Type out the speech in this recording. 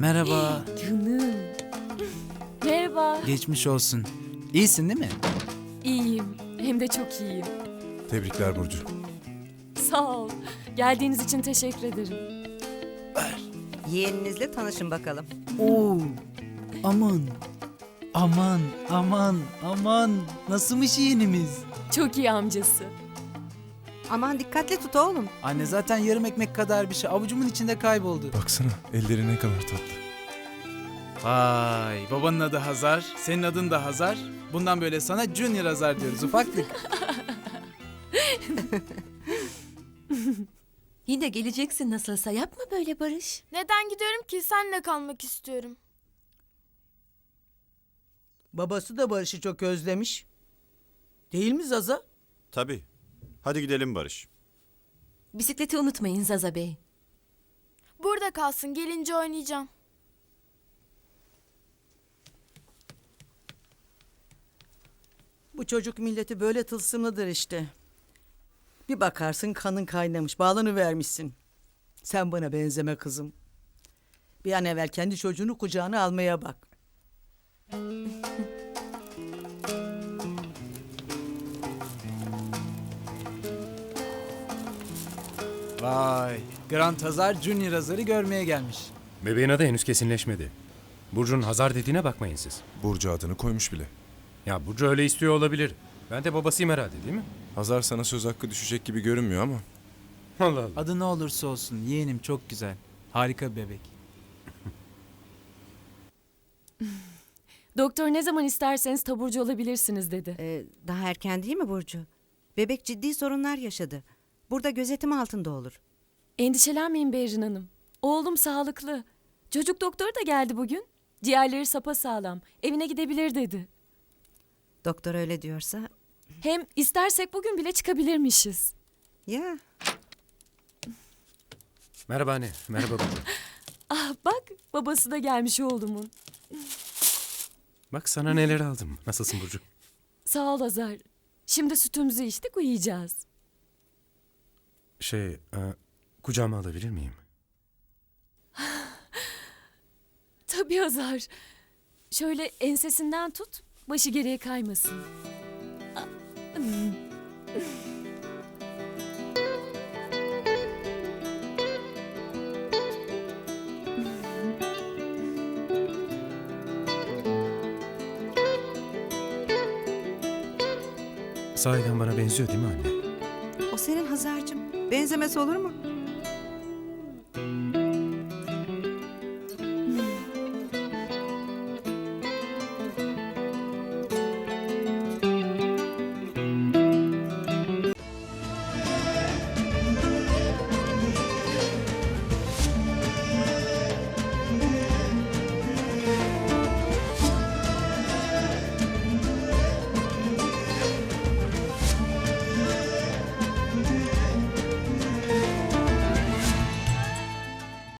Merhaba. Canım. Merhaba. Geçmiş olsun. İyisin değil mi? İyiyim. Hem de çok iyiyim. Tebrikler Burcu. Sağ ol. Geldiğiniz için teşekkür ederim. Yeğeninizle tanışın bakalım. Oo. Aman. Aman, aman, aman. Nasılmış yeğenimiz? Çok iyi amcası. Aman dikkatli tut oğlum. Anne zaten yarım ekmek kadar bir şey. Avucumun içinde kayboldu. Baksana elleri ne kadar tatlı. Vay, babanın adı Hazar, senin adın da Hazar. Bundan böyle sana Junior Hazar diyoruz ufaklık. Yine geleceksin nasılsa yapma böyle Barış. Neden gidiyorum ki? Senle kalmak istiyorum. Babası da Barış'ı çok özlemiş. Değil mi Zaza? Tabii. Hadi gidelim Barış. Bisikleti unutmayın Zaza Bey. Burada kalsın. Gelince oynayacağım. Bu çocuk milleti böyle tılsımlıdır işte. Bir bakarsın kanın kaynamış, bağlanı vermişsin. Sen bana benzeme kızım. Bir an evvel kendi çocuğunu kucağına almaya bak. Vay, Grant Hazar Junior Hazar'ı görmeye gelmiş. Bebeğin adı henüz kesinleşmedi. Burcu'nun Hazar dediğine bakmayın siz. Burcu adını koymuş bile. Ya Burcu öyle istiyor olabilir. Ben de babasıyım herhalde değil mi? Hazar sana söz hakkı düşecek gibi görünmüyor ama. Allah Allah. Adı ne olursa olsun yeğenim çok güzel. Harika bir bebek. Doktor ne zaman isterseniz taburcu olabilirsiniz dedi. Ee, daha erken değil mi Burcu? Bebek ciddi sorunlar yaşadı. Burada gözetim altında olur. Endişelenmeyin Behrin Hanım. Oğlum sağlıklı. Çocuk doktoru da geldi bugün. Ciğerleri sapasağlam. Evine gidebilir dedi. Doktor öyle diyorsa. Hem istersek bugün bile çıkabilirmişiz. Ya Merhaba anne. Merhaba Burcu. Ah bak babası da gelmiş oğlumun. Bak sana neler aldım. Nasılsın Burcu? Sağ ol Azar. Şimdi sütümüzü içtik uyuyacağız. Şey, e, kucağıma alabilir miyim? Tabii Azar. Şöyle ensesinden tut, başı geriye kaymasın. Sahiden bana benziyor değil mi anne? o senin Hazar'cığım. Benzemesi olur mu?